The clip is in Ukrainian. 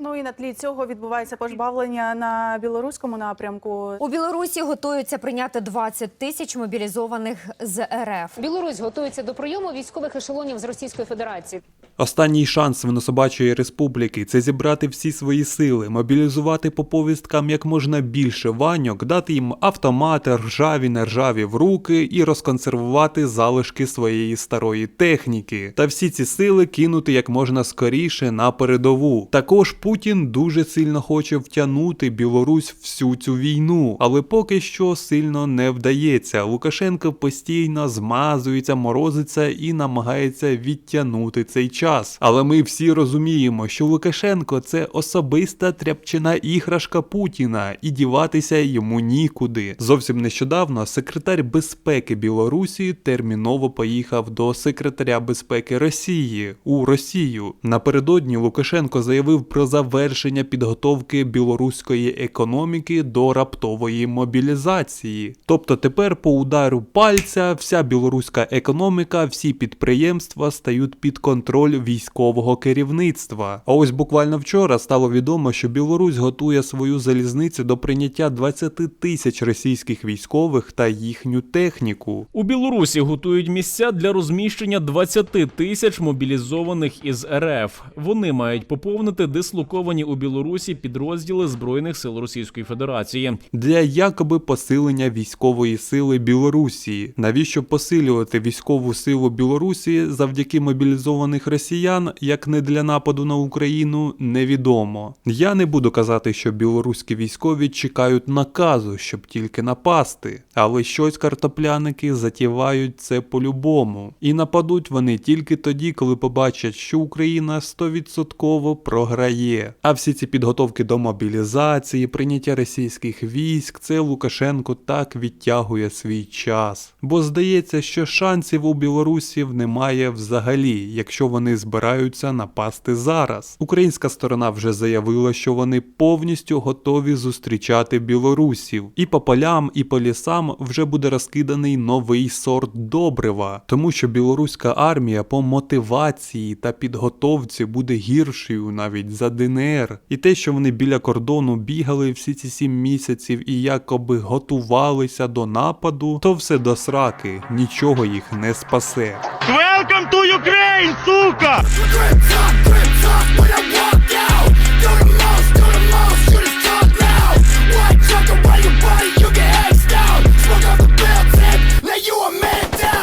Ну і на тлі цього відбувається пожбавлення на білоруському напрямку. У Білорусі готуються прийняти 20 тисяч мобілізованих з РФ. Білорусь готується до прийому військових ешелонів з Російської Федерації. Останній шанс Винособачої республіки це зібрати всі свої сили, мобілізувати по повісткам як можна більше ваньок, дати їм автомати, ржаві, нержаві в руки і розконсервувати залишки своєї старої техніки. Та всі ці сили кинути як можна скоріше на передову. Також Путін дуже сильно хоче втягнути Білорусь всю цю війну, але поки що сильно не вдається. Лукашенко постійно змазується, морозиться і намагається відтягнути цей час. Але ми всі розуміємо, що Лукашенко це особиста тряпчина іграшка Путіна, і діватися йому нікуди. Зовсім нещодавно секретар безпеки Білорусі терміново поїхав до секретаря безпеки Росії у Росію. Напередодні Лукашенко заявив про завершення підготовки білоруської економіки до раптової мобілізації. Тобто тепер по удару пальця вся білоруська економіка, всі підприємства стають під контроль військового керівництва. А ось буквально вчора стало відомо, що Білорусь готує свою залізницю до прийняття 20 тисяч російських військових та їхню техніку. У Білорусі готують місця для розміщення 20 тисяч мобілізованих із РФ. Вони мають поповнити дислоковані у Білорусі підрозділи збройних сил Російської Федерації. для якоби посилення військової сили Білорусі. Навіщо посилювати військову силу Білорусі завдяки мобілізованих росіян, як не для нападу на Україну, невідомо. Я не буду казати, що білоруські військові чекають наказу, щоб тільки напасти, але щось картопляники затівають це по-любому. І нападуть вони тільки тоді, коли побачать, що Україна 100% програє. А всі ці підготовки до мобілізації, прийняття російських військ, це Лукашенко так відтягує свій час. Бо здається, що шансів у білорусів немає взагалі, якщо вони збираються напасти зараз. Українська сторона вже заявила, що вони повністю готові зустрічати білорусів. І по полям, і по лісам вже буде розкиданий новий сорт добрива, тому що білоруська армія по мотивації та підготовці буде гіршою навіть за ДНР. І те, що вони біля кордону бігали всі ці сім місяців і якоби готувалися до нападу, то все до сраки, нічого їх не спасе. Welcome to Ukraine, сука! Sucker! Sucker!